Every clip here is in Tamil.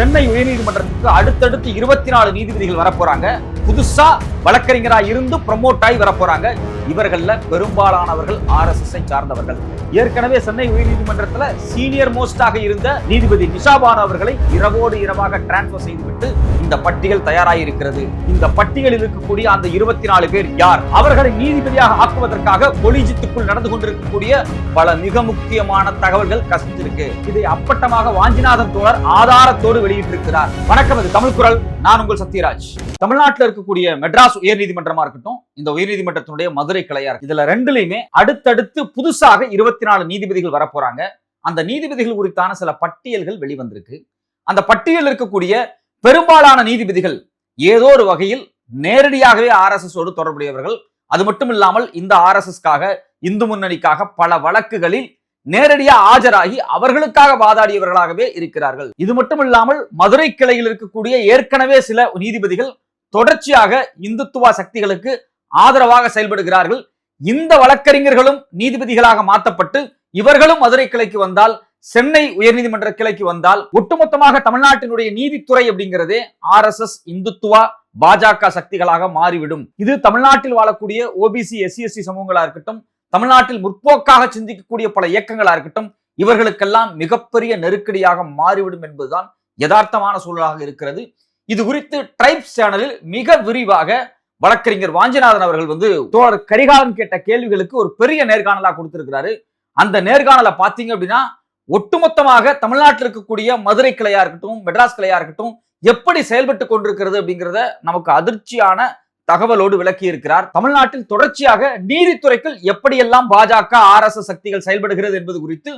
சென்னை உயர்நீதிமன்றத்துக்கு அடுத்தடுத்து இருபத்தி நாலு நீதிபதிகள் வரப்போறாங்க. புதுசா வழக்கறிஞரா இருந்து ப்ரமோட் ஆகி வரப்போறாங்க. இவர்கள்ல பெரும்பாலானவர்கள் ஆர்எஸ்எஸ் சார்ந்தவர்கள். ஏற்கனவே சென்னை உயர்நீதிமன்றத்தில் சீனியர் மோஸ்டாக இருந்த நீதிபதி நிஷாபானு அவர்களை இரவோடு இரவாக டிரான்ஸ்பர் செய்துவிட்டு இந்த பட்டியல் தயாராகி இருக்கிறது இந்த பட்டியலில் இருக்கக்கூடிய அந்த இருபத்தி நாலு பேர் யார்? அவர்களை நீதிபதியாக ஆக்குவதற்காக கொலிஜித்துக்குள் நடந்து கொண்டிருக்கக்கூடிய பல மிக முக்கியமான தகவல்கள் கசிஞ்சிருக்கு. இதை அப்பட்டமாக வாஞ்சிநாதன் தோழர் ஆதாரத்தோடு வெளியிட்டிருக்கிறார். வணக்கம் இது தமிழ் குரல். நான் உங்கள் சத்யராஜ். தமிழ்நாட்டில் இருக்கக்கூடிய மெட்ராஸ் உயர்நீதிமன்றமா இருக்கட்டும் இந்த உயர்நீதிமன்றத்தினுடைய மதுரை கிளையா இருக்கு இதுல ரெண்டுலையுமே அடுத்தடுத்து புதுசாக இருபத்தி நாலு நீதிபதிகள் வரப்போறாங்க. அந்த நீதிபதிகள் குறித்தான சில பட்டியல்கள் வெளிவந்திருக்கு. அந்த பட்டியல் இருக்கக்கூடிய பெரும்பாலான நீதிபதிகள் ஏதோ ஒரு வகையில் நேரடியாகவே ஆர்எஸ்எஸ் ஓடு தொடர்புடையவர்கள். அது மட்டும் இல்லாமல் இந்த ஆர்எஸ்எஸ்க்காக இந்து முன்னணிக்காக பல வழக்குகளில் நேரடியாக ஆஜராகி அவர்களுக்காக வாதாடியவர்களாகவே இருக்கிறார்கள். இது மட்டும் இல்லாமல் மதுரை கிளையில் இருக்கக்கூடிய ஏற்கனவே சில நீதிபதிகள் தொடர்ச்சியாக இந்துத்துவ சக்திகளுக்கு ஆதரவாக செயல்படுகிறார்கள். இந்த வழக்கறிஞர்களும் நீதிபதிகளாக மாற்றப்பட்டு இவர்களும் மதுரை கிளைக்கு வந்தால் சென்னை உயர்நீதிமன்ற கிளைக்கு வந்தால் ஒட்டுமொத்தமாக தமிழ்நாட்டினுடைய நீதித்துறை அப்படிங்கிறதே ஆர் எஸ் எஸ் இந்துத்துவா பாஜக சக்திகளாக மாறிவிடும். இது தமிழ்நாட்டில் வாழக்கூடிய ஓபிசி எஸ்சி எஸ்டி சமூகங்களா இருக்கட்டும் தமிழ்நாட்டில் முற்போக்காக சிந்திக்கக்கூடிய பல இயக்கங்களா இருக்கட்டும் இவர்களுக்கெல்லாம் மிகப்பெரிய நெருக்கடியாக மாறிவிடும் என்பதுதான் யதார்த்தமான சூழலாக இருக்கிறது. இது குறித்து ட்ரைப்ஸ் சேனலில் மிக விரிவாக வழக்கறிஞர் வாஞ்சிநாதன் அவர்கள் வந்து தோழர் கரிகாலன் கேட்ட கேள்விகளுக்கு ஒரு பெரிய நேர்காணலா கொடுத்திருக்கிறாரு. அந்த நேர்காணலை பார்த்தீங்க அப்படின்னா ஒட்டுமொத்தமாக தமிழ்நாட்டில் இருக்கக்கூடிய மதுரை கிளையா இருக்கட்டும் மெட்ராஸ் கிளையா இருக்கட்டும் எப்படி செயல்பட்டு கொண்டிருக்கிறது அப்படிங்கிறத நமக்கு அதிர்ச்சியான தகவலோடு விளக்கி இருக்கிறார் தமிழ்நாட்டில் தொடர்ச்சியாக நீதித்துறைக்குள் எப்படியெல்லாம் பாஜக ஆர் எஸ் எஸ் சக்திகள் செயல்படுகிறது என்பது குறித்து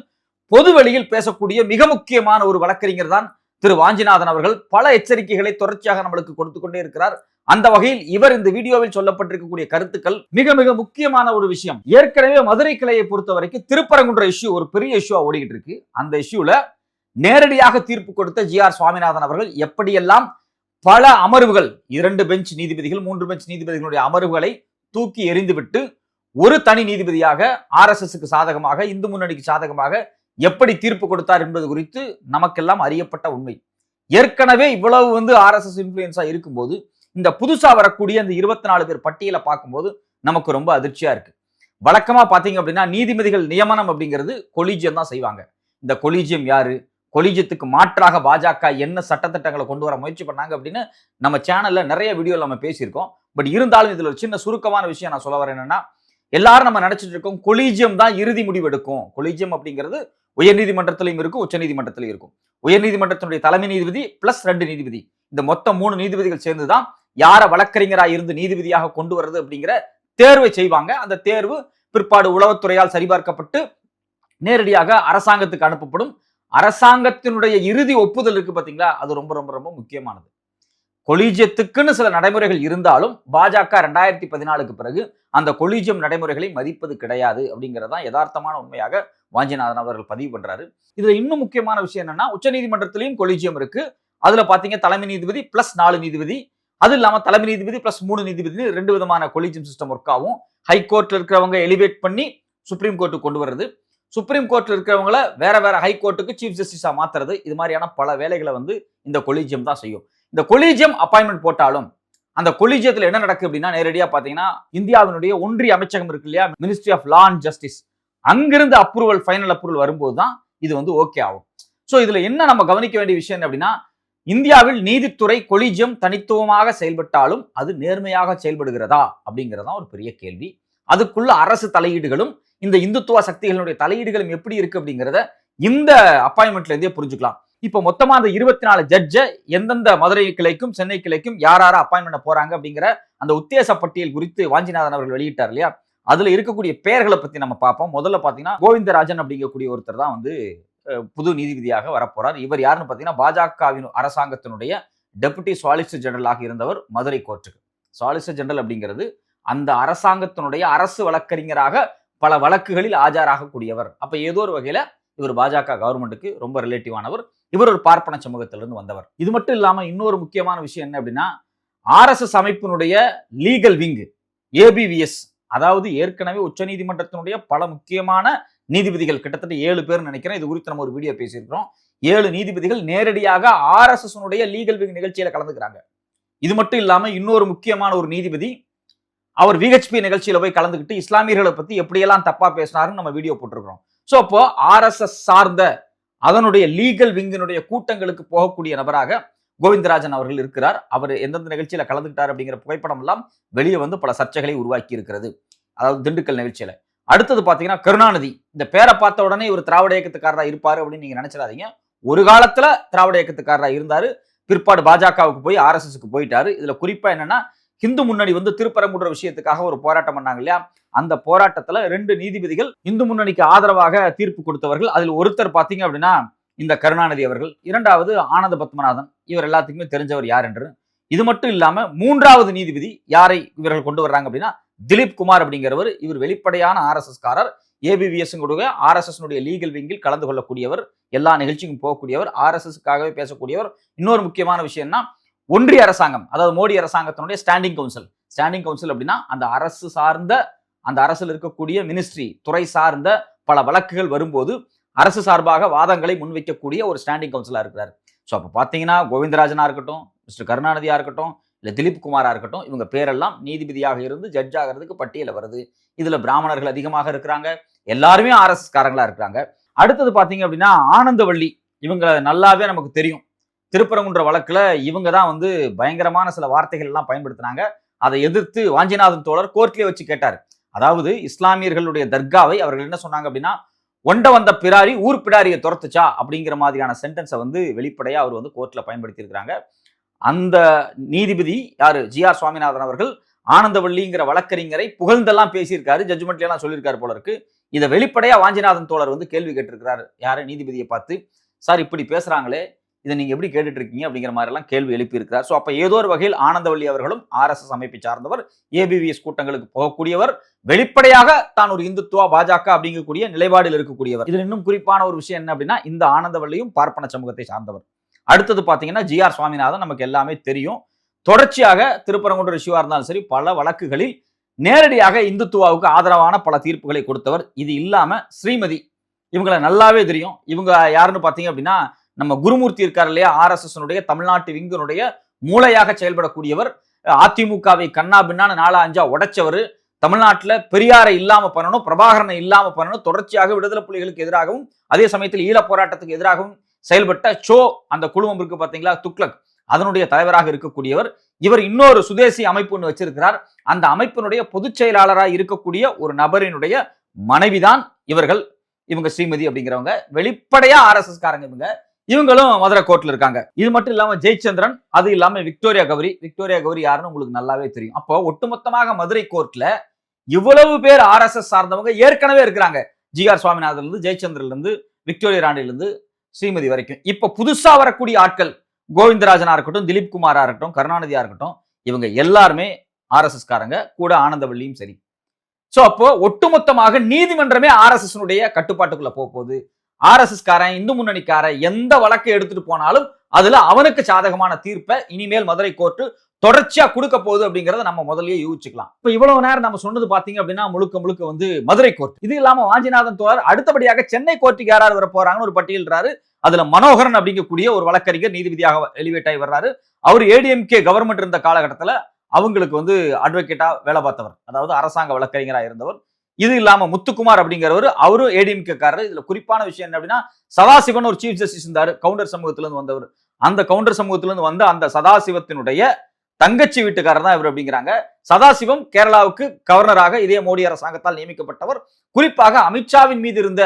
பொது வெளியில் பேசக்கூடிய மிக முக்கியமான ஒரு வழக்கறிஞர் தான் திரு வாஞ்சிநாதன் அவர்கள். பல எச்சரிக்கைகளை தொடர்ச்சியாக நம்மளுக்கு கொடுத்து கொண்டே இருக்கிறார். அந்த வகையில் இவர் இந்த வீடியோவில் சொல்லப்பட்டிருக்கக்கூடிய கருத்துக்கள் மிக மிக முக்கியமான ஒரு விஷயம். ஏற்கனவே மதுரை கிளையை பொறுத்த வரைக்கும் திருப்பரங்குன்ற இஷ்யூ ஒரு பெரிய இஷ்யூவா ஓடிக்கிட்டு இருக்கு. அந்த இஷ்யூல நேரடியாக தீர்ப்பு கொடுத்த ஜி ஆர் சுவாமிநாதன் அவர்கள் எப்படியெல்லாம் பல அமர்வுகள் இரண்டு பெஞ்ச் நீதிபதிகள் மூன்று பெஞ்ச் நீதிபதிகளுடைய அமர்வுகளை தூக்கி எறிந்துவிட்டு ஒரு தனி நீதிபதியாக ஆர் எஸ் எஸ்க்கு சாதகமாக இந்து முன்னணிக்கு சாதகமாக எப்படி தீர்ப்பு கொடுத்தார் என்பது குறித்து நமக்கெல்லாம் அறியப்பட்ட உண்மை. ஏற்கனவே இவ்வளவு வந்து ஆர் எஸ் எஸ் இன்ஃபுளுன்ஸா இருக்கும்போது இந்த புதுசா வரக்கூடிய அந்த இருபத்தி நாலு பேர் பட்டியலை பார்க்கும்போது நமக்கு ரொம்ப அதிர்ச்சியா இருக்கு. வழக்கமா பாத்தீங்க அப்படின்னா நீதிபதிகள் நியமனம் அப்படிங்கிறது கொலீஜியம் தான் செய்வாங்க. இந்த கொலீஜியம் யாரு? கொலீஜியத்துக்கு மாற்றாக பாஜக என்ன சட்டத்திட்டங்களை கொண்டு வர முயற்சி பண்ணாங்க அப்படின்னு நம்ம சேனல்ல நிறைய வீடியோவில் நம்ம பேசியிருக்கோம். பட் இருந்தாலும் இதுல ஒரு சின்ன சுருக்கமான விஷயம் நான் சொல்ல வரேன் என்னன்னா எல்லாரும் நம்ம நினைச்சிட்டு இருக்கோம் கொலீஜியம் தான் இறுதி முடிவு எடுக்கும். கொலீஜியம் அப்படிங்கிறது உயர்நீதிமன்றத்திலையும் இருக்கும் உச்சநீதிமன்றத்திலையும் இருக்கும். உயர்நீதிமன்றத்தினுடைய தலைமை நீதிபதி பிளஸ் ரெண்டு நீதிபதி. இந்த மொத்தம் மூணு நீதிபதிகள் சேர்ந்து தான் யாரை வழக்கறிஞரா இருந்து நீதிபதியாக கொண்டு வர்றது அப்படிங்கிற தேர்வை செய்வாங்க. அந்த தேர்வு பிற்பாடு உளவுத்துறையால் சரிபார்க்கப்பட்டு நேரடியாக அரசாங்கத்துக்கு அனுப்பப்படும். அரசாங்கத்தினுடைய இறுதி ஒப்புதல் இருக்கு பார்த்தீங்களா அது ரொம்ப ரொம்ப ரொம்ப முக்கியமானது. கொலீஜியத்துக்குன்னு சில நடைமுறைகள் இருந்தாலும் பாஜக ரெண்டாயிரத்தி பதினாலுக்கு பிறகு அந்த கொலீஜியம் நடைமுறைகளை மதிப்பது கிடையாது அப்படிங்கிறதான் யதார்த்தமான உண்மையாக வாஞ்சிநாதன் அவர்கள் பதிவு பண்றாரு. இதுல இன்னும் முக்கியமான விஷயம் என்னன்னா உச்சநீதிமன்றத்திலையும் கொலீஜியம் இருக்கு. அதுல பாத்தீங்க தலைமை நீதிபதி பிளஸ் நாலு நீதிபதி. அது இல்லாம தலைமை நீதிபதி பிளஸ் மூணு நீதிபதி ரெண்டு விதமான கொலீஜியம் சிஸ்டம் ஒர்க் ஆகும் ஹைகோர்ட்ல இருக்கிறவங்க எலிவேட் பண்ணி சுப்ரீம் கோர்ட்டுக்கு கொண்டு வர்றது. சுப்ரீம் கோர்ட்டில் இருக்கிறவங்கள வேற வேற ஹை கோர்ட்டுக்கு சீஃப் ஜஸ்டிஸாக மாத்துறது. இது மாதிரியான பல வேலைகளை வந்து இந்த கொலீஜியம் தான் செய்யும். இந்த கொலீஜியம் அப்பாயின்மெண்ட் போட்டாலும் அந்த கொலீஜியத்தில் என்ன நடக்கு அப்படின்னா நேரடியாக பார்த்தீங்கன்னா இந்தியாவினுடைய ஒன்றிய அமைச்சகம் இருக்கு இல்லையா? Ministry of law and justice அங்கிருந்து அப்ரூவல் ஃபைனல் அப்ரூவல் வரும்போது தான் இது வந்து ஓகே ஆகும். ஸோ இதுல என்ன நம்ம கவனிக்க வேண்டிய விஷயம் அப்படின்னா இந்தியாவில் நீதித்துறை கொலீஜியம் தனித்துவமாக செயல்பட்டாலும் அது நேர்மையாக செயல்படுகிறதா அப்படிங்கிறதான் ஒரு பெரிய கேள்வி. அதுக்குள்ள அரசு தலையீடுகளும் இந்த இந்துத்துவ சக்திகளுடைய தலையீடுகளும் எப்படி இருக்கு அப்படிங்கிறத இந்த அப்பாயின்மெண்ட்ல இருந்தே புரிஞ்சுக்கலாம். இப்போ மொத்தமா அந்த இருபத்தி நாலு ஜட்ஜை எந்தெந்த மதுரை கிளைக்கும் சென்னை கிளைக்கும் யார் யார அப்பாயின்மெண்ட் போறாங்க அப்படிங்கிற அந்த உத்தேச பட்டியல் குறித்து வாஞ்சிநாதன் அவர்கள் வெளியிட்டார் இல்லையா? அதுல இருக்கக்கூடிய பெயர்களை பத்தி நம்ம பார்ப்போம். முதல்ல பாத்தீங்கன்னா கோவிந்தராஜன் அப்படிங்கக்கூடிய ஒருத்தர் தான் வந்து புது நீதிபதியாக வரப்போறார். இவர் யாருன்னு பார்த்தீங்கன்னா பாஜகவின் அரசாங்கத்தினுடைய டெபுட்டி சாலிசிட்டர் ஜெனரலாக இருந்தவர் மதுரை கோர்ட்டுக்கு சாலிசிட்டர் ஜெனரல் அப்படிங்கிறது அந்த அரசாங்கத்தினுடைய அரசு வழக்கறிஞராக பல வழக்குகளில் ஆஜராகக்கூடியவர். அப்ப ஏதோ ஒரு வகையில இவர் பாஜக கவர்மெண்ட்டுக்கு ரொம்ப ரிலேட்டிவானவர் இவர் ஒரு பார்ப்பன சமூகத்திலிருந்து வந்தவர். இது மட்டும் இல்லாம இன்னொரு முக்கியமான விஷயம் என்ன அப்படின்னா ஆர்எஸ்எஸ் அமைப்பினுடைய லீகல் விங் ஏபிவிஎஸ் அதாவது ஏற்கனவே உச்சநீதிமன்றத்தினுடைய பல முக்கியமான நீதிபதிகள் கிட்டத்தட்ட ஏழு பேர் நினைக்கிறேன். இது குறித்து நம்ம ஒரு வீடியோ பேசியிருக்கிறோம். ஏழு நீதிபதிகள் நேரடியாக ஆர்எஸ்எஸ் லீகல் விங் நிகழ்ச்சியில கலந்துக்கிறாங்க. இது மட்டும் இல்லாம இன்னொரு முக்கியமான ஒரு நீதிபதி அவர் விஹெச்பி நிகழ்ச்சியில போய் கலந்துக்கிட்டு இஸ்லாமியர்களை பத்தி எப்படியெல்லாம் தப்பா பேசினாருன்னு நம்ம வீடியோ போட்டிருக்கிறோம். ஸோ அப்போ ஆர்எஸ்எஸ் சார்ந்த அதனுடைய லீகல் விங்கினுடைய கூட்டங்களுக்கு போகக்கூடிய நபராக கோவிந்தராஜன் அவர்கள் இருக்கிறார். அவர் எந்தெந்த நிகழ்ச்சியில கலந்துக்கிட்டார் அப்படிங்கிற புகைப்படம் எல்லாம் வெளியே வந்து பல சர்ச்சைகளை உருவாக்கி இருக்கிறது. அதாவது திண்டுக்கல் நிகழ்ச்சியில. அடுத்தது பாத்தீங்கன்னா கருணாநிதி. இந்த பேரை பார்த்த உடனே இவர் திராவிட இயக்கத்துக்காரராக இருப்பாரு அப்படின்னு நீங்க நினைச்சிடாதீங்க. ஒரு காலத்துல திராவிட இயக்கத்துக்காரரா இருந்தாரு. பிற்பாடு பாஜகவுக்கு போய் ஆர்எஸ்எஸ்க்கு போயிட்டாரு. இதுல குறிப்பா என்னன்னா இந்து முன்னணி வந்து திருப்பரங்குன்ற விஷயத்துக்காக ஒரு போராட்டம் பண்ணாங்க இல்லையா? அந்த போராட்டத்துல ரெண்டு நீதிபதிகள் இந்து முன்னணிக்கு ஆதரவாக தீர்ப்பு கொடுத்தவர்கள். அதில் ஒருத்தர் பார்த்தீங்க அப்படின்னா இந்த கருணாநிதி அவர்கள். இரண்டாவது ஆனந்த பத்மநாதன். இவர் எல்லாத்துக்குமே தெரிஞ்சவர் யார் என்று. இது மட்டும் இல்லாம மூன்றாவது நீதிபதி யாரை இவர்கள் கொண்டு வர்றாங்க அப்படின்னா திலீப் குமார் அப்படிங்கிறவர். இவர் வெளிப்படையான ஆர்எஸ்எஸ் காரர் ஏபிவிஎஸ் ஆர்எஸ்எஸ்னுடைய லீகல் விங்கில் கலந்து கொள்ளக்கூடியவர். எல்லா நிகழ்ச்சிக்கும் போகக்கூடியவர். ஆர்எஸ்எஸ்க்காகவே பேசக்கூடியவர். இன்னொரு முக்கியமான விஷயம்னா ஒன்றிய அரசாங்கம் அதாவது மோடி அரசாங்கத்தினுடைய ஸ்டாண்டிங் கவுன்சில் ஸ்டாண்டிங் கவுன்சில் அப்படின்னா அந்த அரசு சார்ந்த அந்த அரசில் இருக்கக்கூடிய மினிஸ்ட்ரி துறை சார்ந்த பல வழக்குகள் வரும்போது அரசு சார்பாக வாதங்களை முன்வைக்கக்கூடிய ஒரு ஸ்டாண்டிங் கவுன்சிலாக இருக்கிறார். ஸோ அப்போ பார்த்தீங்கன்னா கோவிந்தராஜனாக இருக்கட்டும் மிஸ்டர் கருணாநிதியாக இருக்கட்டும் இல்லை திலீப் குமாராக இருக்கட்டும் இவங்க பேரெல்லாம் நீதிபதியாக இருந்து ஜட்ஜ் ஆகிறதுக்கு பட்டியலில் வருது. இதில் பிராமணர்கள் அதிகமாக இருக்கிறாங்க எல்லாருமே ஆர்எஸ்எஸ் இருக்கிறாங்க. அடுத்தது பார்த்தீங்க அப்படின்னா ஆனந்தவள்ளி இவங்க நல்லாவே நமக்கு தெரியும். திருப்பரங்குன்ற வழக்கில் இவங்க தான் வந்து பயங்கரமான சில வார்த்தைகள் எல்லாம் பயன்படுத்தினாங்க. அதை எதிர்த்து வாஞ்சிநாதன் தோழர் கோர்ட்லேயே வச்சு கேட்டார். அதாவது இஸ்லாமியர்களுடைய தர்காவை அவர்கள் என்ன சொன்னாங்க அப்படின்னா ஒண்ட வந்த பிராரி ஊர் பிடாரியை துரத்துச்சா அப்படிங்கிற மாதிரியான சென்டென்ஸை வந்து வெளிப்படையாக அவர் வந்து கோர்ட்டில் பயன்படுத்தியிருக்கிறாங்க. அந்த நீதிபதி யார்? ஜி ஆர் சுவாமிநாதன் அவர்கள் ஆனந்தவள்ளிங்கிற வழக்கறிஞரை புகழ்ந்தெல்லாம் பேசியிருக்காரு. ஜட்ஜ்மெண்ட்லாம் எல்லாம் சொல்லியிருக்காரு போல இருக்கு. இதை வெளிப்படையாக வாஞ்சிநாதன் தோழர் வந்து கேள்வி கேட்டிருக்கிறார். யார்? நீதிபதியை பார்த்து. சார் இப்படி பேசுகிறாங்களே இதை நீங்க எப்படி கேட்டுட்டு இருக்கீங்க அப்படிங்கிற மாதிரி எல்லாம் கேள்வி எழுப்பியிருக்கிறார். ஸோ அப்போ ஏதோ ஒரு வகையில் ஆனந்தவள்ளி அவர்களும் ஆர்எஸ்எஸ் அமைப்பை சார்ந்தவர் ஏபிவிஎஸ் கூட்டங்களுக்கு போகக்கூடியவர் வெளிப்படையாக தான் ஒரு இந்துத்துவா பாஜக அப்படிங்கக்கூடிய நிலைப்பாடில் இருக்கக்கூடியவர். இதில் இன்னும் குறிப்பான ஒரு விஷயம் என்ன அப்படின்னா இந்த ஆனந்தவள்ளியும் பார்ப்பன சமூகத்தை சார்ந்தவர். அடுத்தது பார்த்தீங்கன்னா ஜி ஆர் சுவாமிநாதன் நமக்கு எல்லாமே தெரியும். தொடர்ச்சியாக திருப்பரங்குன்ற இஷ்யூவா இருந்தாலும் சரி பல வழக்குகளில் நேரடியாக இந்துத்துவாவுக்கு ஆதரவான பல தீர்ப்புகளை கொடுத்தவர். இது இல்லாம ஸ்ரீமதி இவங்களை நல்லாவே தெரியும். இவங்க யாருன்னு பார்த்தீங்க அப்படின்னா நம்ம குருமூர்த்தி இருக்கார் இல்லையா? ஆர்எஸ்எஸ்னுடைய தமிழ்நாட்டு விங்கனுடைய மூளையாக செயல்படக்கூடியவர். அதிமுகவை கண்ணா பின்னான்னு நாலா அஞ்சா உடைச்சவர். தமிழ்நாட்டில் பெரியாரை இல்லாம பண்ணணும் பிரபாகரனை இல்லாம பண்ணணும் தொடர்ச்சியாக விடுதலை புலிகளுக்கு எதிராகவும் அதே சமயத்தில் ஈழப் போராட்டத்துக்கு எதிராகவும் செயல்பட்ட சோ அந்த குழுமம் இருக்கு பாத்தீங்களா? துக்ளக். அதனுடைய தலைவராக இருக்கக்கூடியவர். இவர் இன்னொரு சுதேசி அமைப்பு ஒன்று வச்சிருக்கிறார். அந்த அமைப்பினுடைய பொதுச் செயலாளராக இருக்கக்கூடிய ஒரு நபரினுடைய மனைவிதான் இவர்கள். இவங்க ஸ்ரீமதி அப்படிங்கிறவங்க. வெளிப்படையா ஆர்எஸ்எஸ் காரங்க இவங்க. இவங்களும் மதுரை கோர்ட்ல இருக்காங்க. இது மட்டும் இல்லாம ஜெயச்சந்திரன் அது இல்லாம விக்டோரியா கௌரி. விக்டோரியா கௌரி யாருன்னு உங்களுக்கு நல்லாவே தெரியும். அப்போ ஒட்டுமொத்தமாக மதுரை கோர்ட்ல இவ்வளவு பேர் ஆர் எஸ் எஸ் சார்ந்தவங்க ஏற்கனவே இருக்கிறாங்க. ஜி ஆர் சுவாமிநாதன்ல இருந்து ஜெயச்சந்திரன்ல இருந்து விக்டோரியா ராண்டில இருந்து ஸ்ரீமதி வரைக்கும். இப்ப புதுசா வரக்கூடிய ஆட்கள் கோவிந்தராஜனா இருக்கட்டும் திலீப் குமாரா இருக்கட்டும் கருணாநிதியா இருக்கட்டும் இவங்க எல்லாருமே ஆர்எஸ்எஸ் காரங்க. கூட ஆனந்தவள்ளியும் சரி. சோ அப்போ ஒட்டுமொத்தமாக நீதிமன்றமே ஆர்எஸ்எஸ் கட்டுப்பாட்டுக்குள்ள போகுது. ஆர்எஸ்எஸ் காரன் இந்து முன்னணிக்காரன் எந்த வழக்கை எடுத்துட்டு போனாலும் அதுல அவனுக்கு சாதகமான தீர்ப்பை இனிமேல் மதுரை கோர்ட்டு தொடர்ச்சியா கொடுக்க போகுது அப்படிங்கறத நம்ம முதல்லயே யூகிச்சுக்கலாம். இப்ப இவ்வளவு நேரம் நம்ம சொன்னது பாத்தீங்க அப்படின்னா முழுக்க முழுக்க வந்து மதுரை கோர்ட் இது இல்லாம வாஞ்சிநாதன் தோழர் அடுத்தபடியாக சென்னை கோர்ட்டுக்கு யாராவது வர போறாங்கன்னு ஒரு பட்டியல்றாரு அதுல மனோகரன் அப்படிங்கக்கூடிய ஒரு வழக்கறிஞர் நீதிபதியாக எலிவேட் ஆகி வர்றாரு. அவர் ஏடிஎம்கே கவர்மெண்ட் இருந்த காலகட்டத்துல அவங்களுக்கு வந்து அட்வொகேட்டா வேலை பார்த்தவர் அதாவது அரசாங்க வழக்கறிஞராக இருந்தவர். இது இல்லாம முத்துக்குமார் அப்படிங்கிறவர் அவரும் ஏடிஎம்கேக்காரர் இதுல குறிப்பான விஷயம் என்ன அப்படின்னா சதாசிவன் ஒரு சீஃப் ஜஸ்டிஸ் இருந்தார். கவுண்டர் சமூகத்துல இருந்து வந்தவர். அந்த கவுண்டர் சமூகத்துல இருந்து வந்த அந்த சதாசிவத்தினுடைய தங்கச்சி வீட்டுக்காரர் தான் இவர் அப்படிங்கிறாங்க. சதாசிவம் கேரளாவுக்கு கவர்னராக இதே மோடி அரசாங்கத்தால் நியமிக்கப்பட்டவர். குறிப்பாக அமித்ஷாவின் மீது இருந்த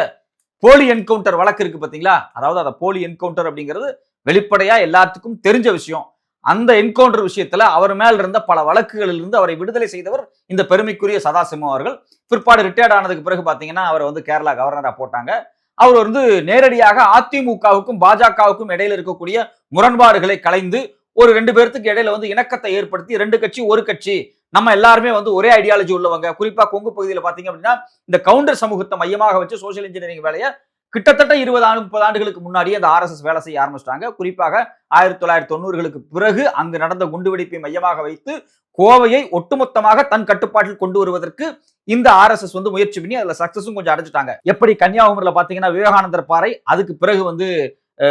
போலி என்கவுண்டர் வழக்கு இருக்கு பாத்தீங்களா? அதாவது அந்த போலி என்கவுண்டர் அப்படிங்கிறது வெளிப்படையா எல்லாத்துக்கும் தெரிஞ்ச விஷயம். அந்த என்கவுண்டர் விஷயத்துல அவர் மேல் இருந்த பல வழக்குகளில் இருந்து அவரை விடுதலை செய்தவர் இந்த பெருமைக்குரிய சதாசிவம் அவர்கள். பிற்பாடு ரிட்டையர்ட் ஆனதுக்கு பிறகு பாத்தீங்கன்னா அவர் வந்து கேரளா கவர்னரா போட்டாங்க. அவர் வந்து நேரடியாக அதிமுகவுக்கும் பாஜகவுக்கும் இடையில இருக்கக்கூடிய முரண்பாடுகளை கலைந்து ஒரு ரெண்டு பேர்த்துக்கு இடையில வந்து இணக்கத்தை ஏற்படுத்தி ரெண்டு கட்சி ஒரு கட்சி நம்ம எல்லாருமே வந்து ஒரே ஐடியாலஜி உள்ளவங்க. குறிப்பா கொங்கு பகுதியில் பாத்தீங்க அப்படின்னா இந்த கவுண்டர் சமூகத்தை மையமாக வச்சு சோசியல் இன்ஜினியரிங் வேலையை கிட்டத்தட்ட இருபது ஆண்டு முப்பது ஆண்டுகளுக்கு முன்னாடியே அந்த ஆர்எஸ்எஸ் வேலை செய்ய ஆரம்பிச்சிட்டாங்க. குறிப்பாக ஆயிரத்தி தொள்ளாயிரத்தி தொண்ணூறுகளுக்கு பிறகு அங்கு நடந்த குண்டுவெடிப்பை மையமாக வைத்து கோவையை ஒட்டுமொத்தமாக தன் கட்டுப்பாட்டில் கொண்டு வருவதற்கு இந்த ஆர்எஸ்எஸ் வந்து முயற்சி பண்ணி அதுல சக்சஸும் கொஞ்சம் அடைஞ்சிட்டாங்க. எப்படி கன்னியாகுமரியில பாத்தீங்கன்னா விவேகானந்தர் பாறை அதுக்கு பிறகு வந்து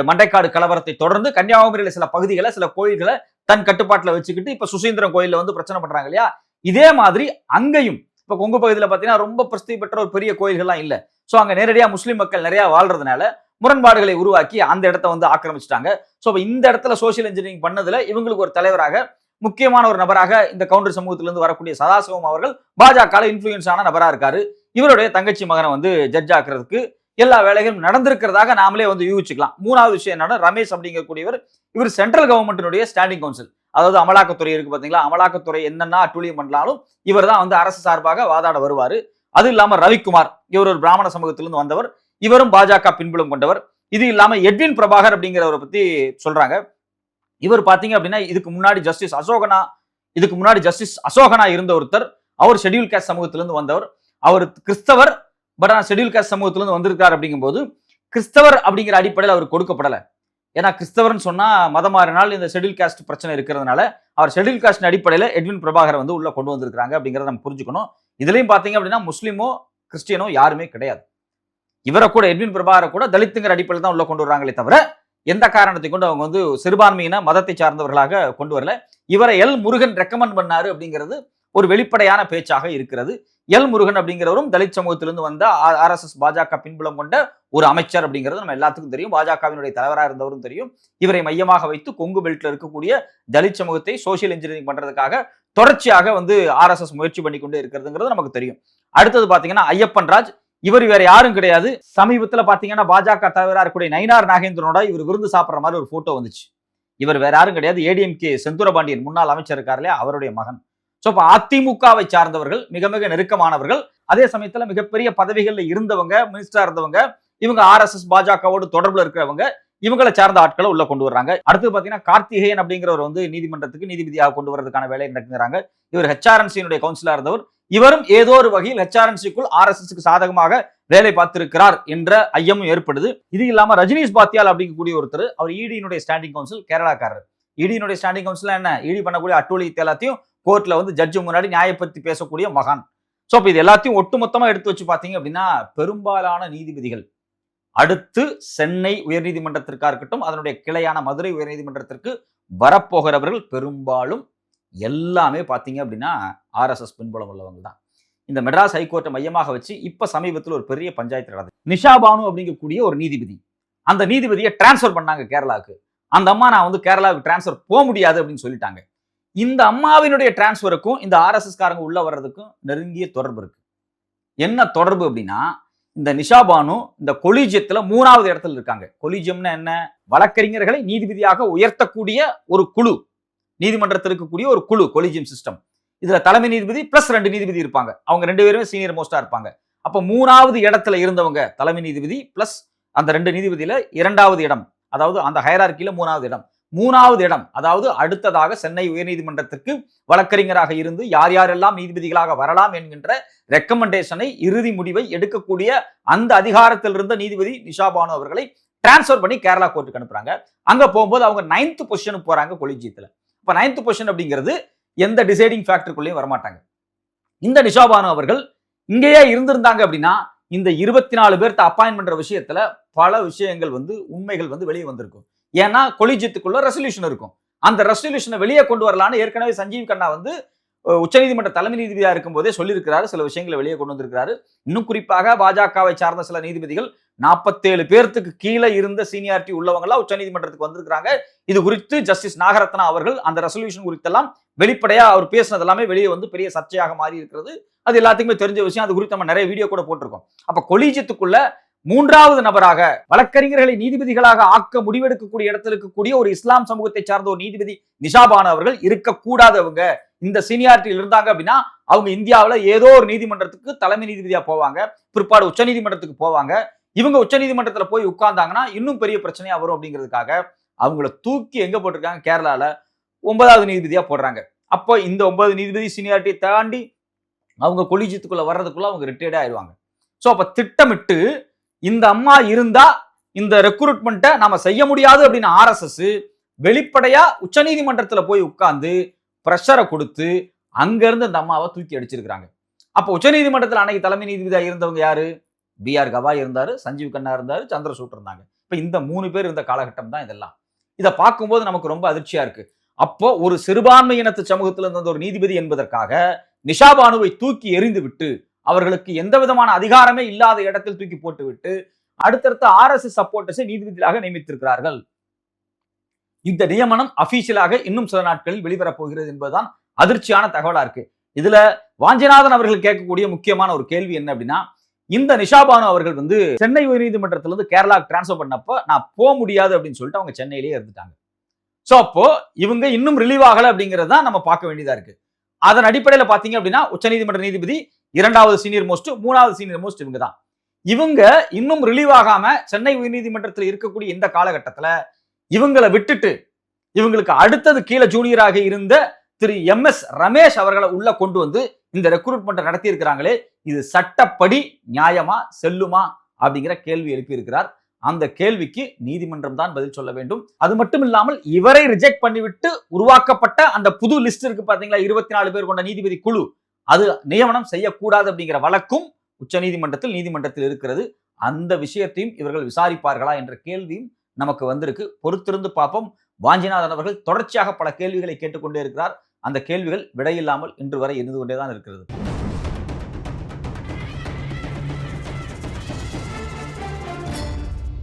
மண்டைக்காடு கலவரத்தை தொடர்ந்து கன்னியாகுமரியில சில பகுதிகளை சில கோயில்களை தன் கட்டுப்பாட்டில் வச்சுக்கிட்டு இப்ப சுசீந்திரம் கோயில்ல வந்து பிரச்சனை பண்றாங்க இல்லையா? இதே மாதிரி அங்கேயும் இப்ப கொங்கு பகுதியில் பார்த்தீங்கன்னா ரொம்ப பிரசித்தி பெற்ற ஒரு பெரிய கோயில்கள்லாம் இல்லை. ஸோ அங்கே நேரடியாக முஸ்லீம் மக்கள் நிறையா வாழ்றதுனால முரண்பாடுகளை உருவாக்கி அந்த இடத்த வந்து ஆக்கிரமிச்சிட்டாங்க. ஸோ இந்த இடத்துல சோசியல் இன்ஜினியரிங் பண்ணதுல இவங்களுக்கு ஒரு தலைவராக முக்கியமான ஒரு நபராக இந்த கவுண்டர் சமூகத்திலிருந்து வரக்கூடிய சதாசிவம் அவர்கள் பாஜக இன்ஃபுளுன்ஸ் ஆன நபராக இருக்காரு. இவருடைய தங்கச்சி மகனை வந்து ஜட்ஜ் ஆக்குறதுக்கு எல்லா வேலைகளும் நடந்திருக்கிறதாக நாமளே வந்து யூகிச்சுக்கலாம். மூணாவது விஷயம் என்னன்னா ரமேஷ் அப்படிங்கக்கூடியவர் இவர் சென்ட்ரல் கவர்மெண்ட்டினுடைய ஸ்டாண்டிங் கவுன்சில் அதாவது அமலாக்கத்துறை இருக்கு பார்த்தீங்களா அமலாக்கத்துறை என்னென்ன அட்டூழியம் பண்ணாலும் இவர் தான் வந்து அரசு சார்பாக வாதாட வருவார். அது இல்லாம ரவிக்குமார் இவர் ஒரு பிராமண சமூகத்திலிருந்து வந்தவர் இவரும் பாஜக பின்புலம் கொண்டவர். இது இல்லாம எட்வின் பிரபாகர் அப்படிங்கிறவரை பத்தி சொல்றாங்க. இவர் பாத்தீங்க அப்படின்னா இதுக்கு முன்னாடி ஜஸ்டிஸ் அசோகனா இதுக்கு முன்னாடி ஜஸ்டிஸ் அசோகனா இருந்த ஒருத்தர். அவர் ஷெட்யூல் கேஸ்ட் சமூகத்திலிருந்து வந்தவர். அவர் கிறிஸ்தவர் பட் ஆனால் ஷெட்யூல் கேஸ்ட் சமூகத்திலிருந்து வந்திருக்கார் அப்படிங்கும்போது கிறிஸ்தவர் அப்படிங்கிற அடிப்படையில் அவர் கொடுக்கப்படலை. ஏன்னா கிறிஸ்தவர்னு சொன்னா மதம் மாறினால் இந்த ஷெட்யூல் காஸ்ட் பிரச்சனை இருக்கிறதுனால அவர் ஷெட்யூல் காஸ்ட் அடிப்படையில் எட்வின் பிரபாகர் வந்து உள்ள கொண்டு வந்திருக்காங்க அப்படிங்கிறத நம்ம புரிஞ்சுக்கணும். இதுலயும் பாத்தீங்க அப்படின்னா முஸ்லீமோ கிறிஸ்டியனோ யாருமே கிடையாது. இவரை கூட எட்வின் பிரபாகரை கூட தலித்துங்கிற அடிப்படையில் தான் உள்ள கொண்டு வர்றாங்களே தவிர எந்த காரணத்தை கொண்டு அவங்க வந்து சிறுபான்மையின மதத்தை சார்ந்தவர்களாக கொண்டு வரல. இவரை எல் முருகன் ரெக்கமெண்ட் பண்ணாரு அப்படிங்கிறது ஒரு வெளிப்படையான பேச்சாக இருக்கிறது. எல் முருகன் அப்படிங்கிறவரும் தலித் சமூகத்திலிருந்து வந்த ஆர்எஸ்எஸ் பாஜக பின்புலம் கொண்ட ஒரு அமைச்சர் அப்படிங்கிறது நம்ம எல்லாத்துக்கும் தெரியும். பாஜகவினுடைய தலைவராக இருந்தவரும் தெரியும். இவரை மையமாக வைத்து கொங்கு பெல்ட்ல இருக்கக்கூடிய தலித் சமூகத்தை சோசியல் இன்ஜினியரிங் பண்றதுக்காக தொடர்ச்சியாக வந்து ஆர்எஸ்எஸ் முயற்சி பண்ணி கொண்டு இருக்கிறதுங்கிறது நமக்கு தெரியும். அடுத்தது பாத்தீங்கன்னா ஐயப்பன் ராஜ். இவர் வேற யாரும் கிடையாது. சமீபத்துல பாத்தீங்கன்னா பாஜக தலைவராக இருக்கக்கூடிய நயினார் நாகேந்திரனோட இவர் விருந்து சாப்பிட்ற மாதிரி ஒரு ஃபோட்டோ வந்துச்சு. இவர் வேற யாரும் கிடையாது. ஏடிஎம்கே செந்தூரபாண்டியன் முன்னாள் அமைச்சர் இருக்காருலே அவருடைய மகன். ஸோ இப்போ அதிமுகவை சார்ந்தவர்கள் மிக மிக நெருக்கமானவர்கள் அதே சமயத்துல மிகப்பெரிய பதவிகள்ல இருந்தவங்க மினிஸ்டராக இருந்தவங்க இவங்க ஆர்எஸ்எஸ் பாஜகவோடு தொடர்புல இருக்கிறவங்க இவங்களை சார்ந்த ஆட்களை உள்ள கொண்டு வர்றாங்க. அடுத்து பாத்தீங்கன்னா கார்த்திகேயன் அப்படிங்கிறவர் வந்து நீதிமன்றத்துக்கு நீதிபதியாக கொண்டு வரதுக்கான வேலை நடத்துகிறாங்க. இவர் ஹெச்ஆர்என்சியினுடைய கவுன்சிலா இருந்தவர். இவரும் ஏதோ ஒரு வகையில் ஹெச்ஆர்என்சிக்குள் ஆர்எஸ்எஸ்க்கு சாதகமாக வேலை பார்த்திருக்கிறார் என்ற ஐயமும் ஏற்படுது. இது இல்லாம ரஜினிஷ் பாத்தியால் அப்படிங்கக்கூடிய ஒருத்தர் அவர் இடியினுடைய ஸ்டாண்டிங் கவுன்சில் கேரளாக்காரர். இடியினுடைய ஸ்டாண்டிங் கவுன்சில் என்ன? இடி பண்ணக்கூடிய அட்டூழியத்தை எல்லாத்தையும் கோர்ட்ல வந்து ஜட்ஜு முன்னாடி நியாயப்படுத்தி பேசக்கூடிய மகான். ஸோ இப்போ இது எல்லாத்தையும் ஒட்டுமொத்தமா எடுத்து வச்சு பார்த்தீங்க அப்படின்னா பெரும்பாலான நீதிபதிகள் அடுத்து சென்னை உயர்நீதிமன்றத்திற்காக இருக்கட்டும் அதனுடைய கிளையான மதுரை உயர்நீதிமன்றத்திற்கு வரப்போகிறவர்கள் பெரும்பாலும் எல்லாமே பார்த்தீங்க அப்படின்னா ஆர்எஸ்எஸ் பின்புலம் உள்ளவங்க தான். இந்த மெட்ராஸ் ஹைகோர்ட்டை மையமாக வச்சு இப்போ சமீபத்தில் ஒரு பெரிய பஞ்சாயத்து நடந்தது நிஷா பானு அப்படிங்கக்கூடிய ஒரு நீதிபதி. அந்த நீதிபதியை டிரான்ஸ்ஃபர் பண்ணாங்க கேரளாவுக்கு. அந்த அம்மா நான் வந்து கேரளாவுக்கு டிரான்ஸ்ஃபர் போக முடியாது அப்படின்னு சொல்லிட்டாங்க. இந்த அம்மாவினுடைய டிரான்ஸ்ஃபருக்கும் இந்த ஆர்எஸ்எஸ் காரங்க உள்ள வர்றதுக்கும் நெருங்கிய தொடர்பு இருக்கு. என்ன தொடர்பு அப்படின்னா இந்த நிஷா பானு இந்த கொலீஜியத்துல மூணாவது இடத்துல இருக்காங்க. கொலிஜியம்னா என்ன? வழக்கறிஞர்களை நீதிபதியாக உயர்த்தக்கூடிய ஒரு குழு. நீதிமன்றத்தில் இருக்கக்கூடிய ஒரு குழு கொலிஜியம் சிஸ்டம். இதுல தலைமை நீதிபதி பிளஸ் ரெண்டு நீதிபதி இருப்பாங்க. அவங்க ரெண்டு பேருமே சீனியர் மோஸ்டா இருப்பாங்க. அப்ப மூணாவது இடத்துல இருந்தவங்க தலைமை நீதிபதி பிளஸ் அந்த ரெண்டு நீதிபதியில இரண்டாவது இடம். அதாவது அந்த ஹயரார்கியில மூணாவது இடம். மூணாவது இடம் அதாவது அடுத்ததாக சென்னை உயர்நீதிமன்றத்திற்கு வழக்கறிஞராக இருந்து யார் யாரெல்லாம் நீதிபதிகளாக வரலாம் என்கின்ற ரெக்கமெண்டேஷனை இறுதி முடிவை எடுக்கக்கூடிய அந்த அதிகாரத்தில் இருந்த நீதிபதி நிஷா பானு அவர்களை டிரான்ஸ்ஃபர் பண்ணி கேரளா கோர்ட்டுக்கு அனுப்புறாங்க. அங்க போகும்போது அவங்க நைன்த் பொசிஷனுக்கு போறாங்க கொலிஜியத்துல இப்ப நைன்த் பொசிஷன் அப்படிங்கிறது எந்த டிசைடிங் ஃபேக்டருக்குள்ளேயும் வரமாட்டாங்க. இந்த நிஷாபானு அவர்கள் இங்கேயே இருந்திருந்தாங்க அப்படின்னா இந்த இருபத்தி நாலு பேர்த்த அப்பாயின் பண்ற விஷயத்துல பல விஷயங்கள் வந்து உண்மைகள் வந்து வெளியே வந்திருக்கும். ஏன்னா கொலிஜியத்துக்குள்ள ரெசல்யூஷன் இருக்கும். அந்த ரெசல்யூஷனை வெளியே கொண்டு வரலான்னு ஏற்கனவே சஞ்சீவ் கண்ணா வந்து உச்சநீதிமன்ற தலைமை நீதிபதியா இருக்கும்போதே சொல்லியிருக்கிறாரு. சில விஷயங்களை வெளியே கொண்டு வந்திருக்கிறாரு. இன்னும் குறிப்பாக பாஜகவை சார்ந்த சில நீதிபதிகள் நாற்பத்தேழு பேர்த்துக்கு கீழே இருந்த சீனியாரிட்டி உள்ளவங்களா உச்சநீதிமன்றத்துக்கு வந்திருக்கிறாங்க. இது குறித்து ஜஸ்டிஸ் நாகரத்னா அவர்கள் அந்த ரெசல்யூஷன் குறித்தெல்லாம் வெளிப்படையா அவர் பேசினது எல்லாமே வெளியே வந்து பெரிய சர்ச்சையாக மாறி இருக்கிறது அது எல்லாத்துக்குமே தெரிஞ்ச விஷயம். அது குறித்து நம்ம நிறைய வீடியோ கூட போட்டிருக்கோம். அப்ப கொலீஜியத்துக்குள்ள மூன்றாவது நபராக வழக்கறிஞர்களை நீதிபதிகளாக ஆக்க முடிவெடுக்கக்கூடிய இடத்துல இருக்கக்கூடிய ஒரு இஸ்லாம் சமூகத்தை சார்ந்த ஒரு நீதிபதி நிஷாபான் அவர்கள் இருக்கக்கூடாதவங்க. இந்த சீனியாரிட்டியில் இருந்தாங்க அப்படின்னா அவங்க இந்தியாவில் ஏதோ ஒரு நீதிமன்றத்துக்கு தலைமை நீதிபதியா போவாங்க. பிற்பாடு உச்சநீதிமன்றத்துக்கு போவாங்க. இவங்க உச்சநீதிமன்றத்தில் போய் உட்கார்ந்தாங்கன்னா இன்னும் பெரிய பிரச்சனையா வரும் அப்படிங்கிறதுக்காக அவங்கள தூக்கி எங்க போட்டிருக்காங்க? கேரளால ஒன்பதாவது நீதிபதியா போடுறாங்க. அப்போ இந்த ஒன்பது நீதிபதி சீனியாரிட்டியை தாண்டி அவங்க கொலிஜியத்துக்குள்ள வர்றதுக்குள்ள அவங்க ரிட்டையர்டே ஆயிடுவாங்க. ஸோ அப்ப திட்டமிட்டு இந்த அம்மா இருந்தா இந்த ரெக்ரூட்மெண்ட்டை நாம செய்ய முடியாது அப்படின்னு ஆர்எஸ்எஸ் வெளிப்படையா உச்சநீதிமன்றத்துல போய் உட்கார்ந்து ப்ரெஷரை கொடுத்து அங்கிருந்து அந்த அம்மாவை தூக்கி அடிச்சிருக்கிறாங்க. அப்போ உச்சநீதிமன்றத்தில் அன்னைக்கு தலைமை நீதிபதியா இருந்தவங்க யாரு? பி ஆர் கவாய் இருந்தாரு சஞ்சீவ் கண்ணா இருந்தாரு சந்திரசூட் இருந்தாங்க. இப்ப இந்த மூணு பேர் இருந்த காலகட்டம் தான் இதெல்லாம். இதை பார்க்கும்போது நமக்கு ரொம்ப அதிர்ச்சியா இருக்கு. அப்போ ஒரு சிறுபான்மை இனத்து சமூகத்தில் இருந்த ஒரு நீதிபதி என்பதற்காக நிஷா பானுவை தூக்கி எறிந்து விட்டு அவர்களுக்கு எந்த விதமான அதிகாரமே இல்லாத இடத்தில் தூக்கி போட்டுவிட்டு அடுத்தடுத்த ஆர்எஸ்எஸ் சப்போர்ட்டர்ஸை நீதிபதிகளாக நியமித்திருக்கிறார்கள். இந்த நியமனம் அபிஷியலாக இன்னும் சில நாட்களில் வெளிவரப் போகிறது என்பதுதான் அதிர்ச்சியான தகவலா இருக்கு. இதுல வாஞ்சிநாதன் அவர்கள் கேட்கக்கூடிய முக்கியமான ஒரு கேள்வி என்ன அப்படின்னா இந்த நிஷாபானு அவர்கள் வந்து சென்னை உயர்நீதிமன்றத்திலிருந்து கேரளாவுக்கு டிரான்ஸ்ஃபர் பண்ணப்போ நான் போக முடியாது அப்படின்னு சொல்லிட்டு அவங்க சென்னையிலேயே இருந்துட்டாங்க. ஸோ அப்போ இவங்க இன்னும் ரிலீவ் ஆகலை அப்படிங்கிறது தான் நம்ம பார்க்க வேண்டியதா இருக்கு. அதன் அடிப்படையில் பார்த்தீங்க அப்படின்னா உச்சநீதிமன்ற நீதிபதி இரண்டாவது சீனியர் மோஸ்ட் மூணாவது சீனியர் மோஸ்ட் இவங்க தான் இவங்க இன்னும் ரிலீவ் ஆகாம சென்னை உயர்நீதிமன்றத்தில் இருக்கக்கூடிய இந்த காலகட்டத்தில் இவங்களை விட்டுட்டு இவங்களுக்கு அடுத்தது கீழே ஜூனியராக இருந்த திரு எம் எஸ் ரமேஷ் அவர்களை உள்ள கொண்டு வந்து இந்த ரெக்ரூட்மெண்ட் நடத்தி இருக்கிறாங்களே இது சட்டப்படி நியாயமா செல்லுமா அப்படிங்கிற கேள்வி எழுப்பி இருக்கிறார். அந்த கேள்விக்கு நீதிமன்றம் தான் பதில் சொல்ல வேண்டும். அது மட்டும் இல்லாமல் இவரை ரிஜெக்ட் பண்ணிவிட்டு உருவாக்கப்பட்ட அந்த புது லிஸ்ட் இருக்கு பாத்தீங்களா இருபத்தி நாலு பேர் கொண்ட நீதிபதி குழு. அது நியமனம் செய்யக்கூடாது அப்படிங்கிற வழக்கும் உச்சநீதிமன்றத்தில் நீதிமன்றத்தில் இருக்கிறது. அந்த விஷயத்தையும் இவர்கள் விசாரிப்பார்களா என்ற கேள்வியும் நமக்கு வந்திருக்கு. பொறுத்திருந்து பார்ப்போம். வாஞ்சிநாதன் அவர்கள் தொடர்ச்சியாக பல கேள்விகளை கேட்டுக்கொண்டே இருக்கிறார். அந்த கேள்விகள் விடையில்லாமல் இன்று வரை இருந்து கொண்டே தான் இருக்கிறது.